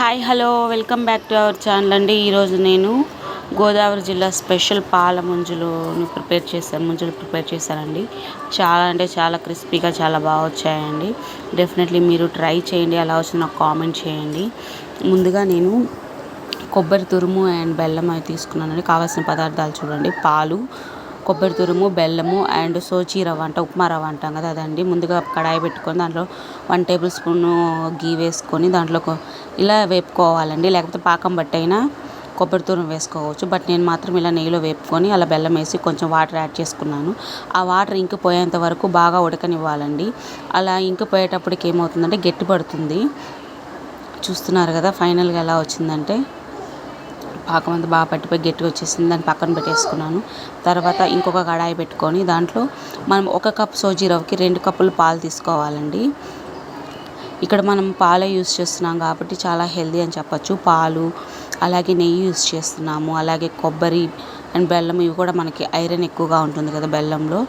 Hi hello. Welcome back to our channel అండి. ఈరోజు నేను గోదావరి జిల్లా స్పెషల్ పాల ముంజులుని ప్రిపేర్ చేశాను ముంజులు ప్రిపేర్ చేశానండి. చాలా అంటే చాలా క్రిస్పీగా చాలా బాగా వచ్చాయండి. డెఫినెట్లీ మీరు ట్రై చేయండి అలా వచ్చి నాకు కామెంట్ చేయండి. ముందుగా నేను కొబ్బరి తురుము అండ్ బెల్లం అవి తీసుకున్నానండి. కావాల్సిన పదార్థాలు చూడండి. పాలు కొబ్బరి తురుము బెల్లము అండ్ సోచి రవ్వ అంట ఉప్మా రవ్వ అంటాం కదా అదండి. ముందుగా కడాయి పెట్టుకొని దాంట్లో వన్ టేబుల్ స్పూన్ గీ వేసుకొని దాంట్లో ఇలా వేపుకోవాలండి. లేకపోతే పాకం బట్టైనా కొబ్బరి తురుము వేసుకోవచ్చు. బట్ నేను మాత్రం ఇలా నెయ్యిలో వేపుకొని అలా బెల్లం వేసి కొంచెం వాటర్ యాడ్ చేసుకున్నాను. ఆ వాటర్ ఇంకిపోయేంత వరకు బాగా ఉడకనివ్వాలండి. అలా ఇంకిపోయేటప్పటికి ఏమవుతుందంటే గట్టి పడుతుంది. చూస్తున్నారు కదా ఫైనల్గా ఎలా వచ్చిందంటే పాకం బాగా పట్టిపోయి గట్టిగా వచ్చేసింది. దాన్ని పక్కన పెట్టేసుకున్నాను. తర్వాత ఇంకొక కడాయి పెట్టుకొని దాంట్లో మనం ఒక కప్ సోజీ రవ్వకి రెండు కప్పులు పాలు తీసుకోవాలండి. ఇక్కడ మనం పాలే యూస్ చేస్తున్నాం కాబట్టి చాలా హెల్దీ అని చెప్పచ్చు. పాలు అలాగే నెయ్యి యూస్ చేస్తున్నాము. అలాగే కొబ్బరి అండ్ బెల్లం ఇవి కూడా మనకి ఐరన్ ఎక్కువగా ఉంటుంది కదా బెల్లంలో.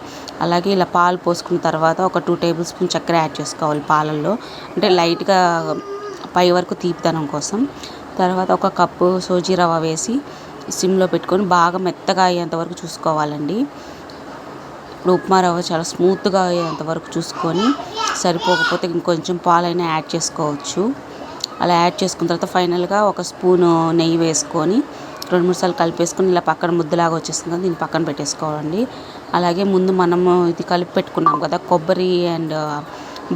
అలాగే ఇలా పాలు పోసుకున్న తర్వాత ఒక టూ టేబుల్ స్పూన్ చక్కెర యాడ్ చేసుకోవాలి పాలల్లో. అంటే లైట్గా పై వరకు తీపిదనం కోసం. తర్వాత ఒక కప్పు సోజీ రవ్వ వేసి సిమ్లో పెట్టుకొని బాగా మెత్తగా అయ్యేంత వరకు చూసుకోవాలండి. ఇప్పుడు ఉప్మా రవ్వ చాలా స్మూత్గా అయ్యేంత వరకు చూసుకొని సరిపోకపోతే ఇంకొంచెం పాలైనా యాడ్ చేసుకోవచ్చు. అలా యాడ్ చేసుకున్న తర్వాత ఫైనల్గా ఒక స్పూను నెయ్యి వేసుకొని రెండు మూడు సార్లు కలిపేసుకొని ఇలా పక్కన ముద్దలాగా వచ్చేస్తుంది కదా దీన్ని పక్కన పెట్టేసుకోవాలండి. అలాగే ముందు మనము ఇది కలిపి పెట్టుకున్నాం కదా కొబ్బరి అండ్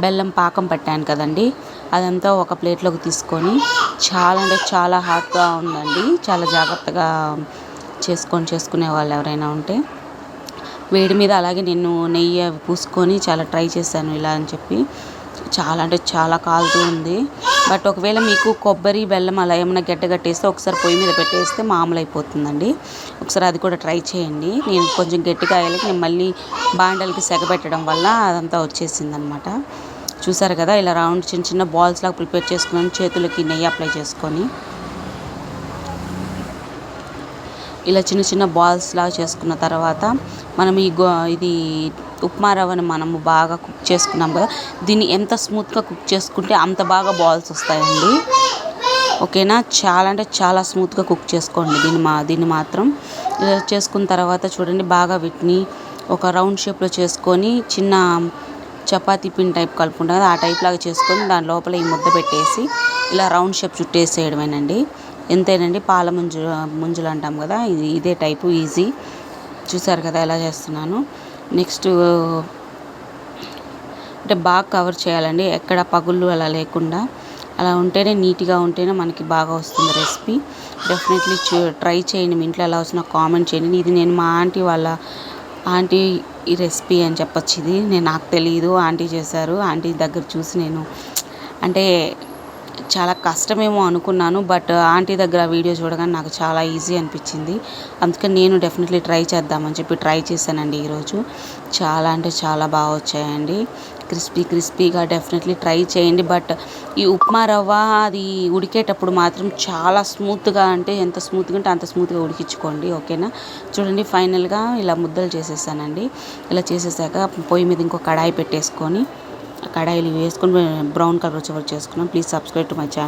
బెల్లం పాకం పెట్టాను కదండి. అదంతా ఒక ప్లేట్లోకి తీసుకొని చాలా అంటే చాలా హాట్గా ఉందండి. చాలా జాగ్రత్తగా చేసుకొని చేసుకునే వాళ్ళు ఎవరైనా ఉంటే. వేడి మీద అలాగే నేను నెయ్యి అవి పూసుకొని చాలా ట్రై చేశాను ఇలా అని చెప్పి. చాలా అంటే చాలా కాలుతూ ఉంది. బట్ ఒకవేళ మీకు కొబ్బరి బెల్లం అలా ఏమైనా గడ్డ కట్టేస్తే ఒకసారి పొయ్యి మీద పెట్టేస్తే మామూలు అయిపోతుందండి ఒకసారి అది కూడా ట్రై చేయండి. నేను కొంచెం గట్టిగా అయ్యాక నేను మళ్ళీ బాండలకి సెగబెట్టడం వల్ల అదంతా వచ్చేసింది అనమాట చూసారు కదా ఇలా రౌండ్ చిన్న చిన్న బాల్స్ లాగా ప్రిపేర్ చేసుకున్నాను చేతులకి నెయ్యి అప్లై చేసుకొని. ఇలా చిన్న చిన్న బాల్స్ లాగా చేసుకున్న తర్వాత మనం ఈ గో ఇది ఉప్మా రవ్వని మనము బాగా కుక్ చేసుకున్నాం కదా దీన్ని ఎంత స్మూత్గా కుక్ చేసుకుంటే అంత బాగా బాల్స్ వస్తాయండి. ఓకేనా? చాలా అంటే చాలా స్మూత్గా కుక్ చేసుకోండి దీన్ని మా దీన్ని మాత్రం. ఇలా చేసుకున్న తర్వాత చూడండి బాగా వీటిని ఒక రౌండ్ షేప్లో చేసుకొని చిన్న చపాతీ పిన్ టైప్ కలుపుకుంటాం కదా ఆ టైప్ లాగా చేసుకొని దాని లోపల ఈ ముద్ద పెట్టేసి ఇలా రౌండ్ షేప్ చుట్టేసేయడమేనండి. ఎంతేనండి? పాల ముంజు ముంజులు అంటాం కదా ఇది ఇదే టైపు ఈజీ చూసారు కదా ఎలా చేస్తున్నాను. నెక్స్ట్ అంటే బాగా కవర్ చేయాలండి. ఎక్కడ పగుళ్ళు అలా లేకుండా. అలా ఉంటేనే నీట్గా ఉంటేనే మనకి బాగా వస్తుంది రెసిపీ డెఫినెట్లీ ట్రై చేయండి. మీ ఇంట్లో ఎలా వచ్చినా కామెంట్ చేయండి. ఇది నేను మా ఆంటీ వాళ్ళ ఆంటీ ఈ రెసిపీ అని చెప్పొచ్చు ఇది నేను నాకు తెలియదు ఆంటీ చేశారు. ఆంటీ దగ్గర చూసి నేను అంటే చాలా కష్టమేమో అనుకున్నాను బట్ ఆంటీ దగ్గర వీడియో చూడగానే నాకు చాలా ఈజీ అనిపించింది. అందుకని నేను డెఫినెట్లీ ట్రై చేద్దామని చెప్పి ట్రై చేశానండి ఈరోజు. చాలా అంటే చాలా బాగా వచ్చాయండి. క్రిస్పీ క్రిస్పీగా డెఫినెట్లీ ట్రై చేయండి. బట్ ఈ ఉప్మా రవ్వ అది ఉడికేటప్పుడు మాత్రం చాలా స్మూత్గా అంటే ఎంత స్మూత్గా అంటే అంత స్మూత్గా ఉడికించుకోండి. ఓకేనా? చూడండి ఫైనల్గా ఇలా ముద్దలు చేసేసానండి. ఇలా చేసేసాక పొయ్యి మీద ఇంకో కడాయి పెట్టేసుకొని కడాయిలు వేసుకొని బ్రౌన్ కలర్ వచ్చే వరకు చేసుకున్నాం. Please subscribe to my channel.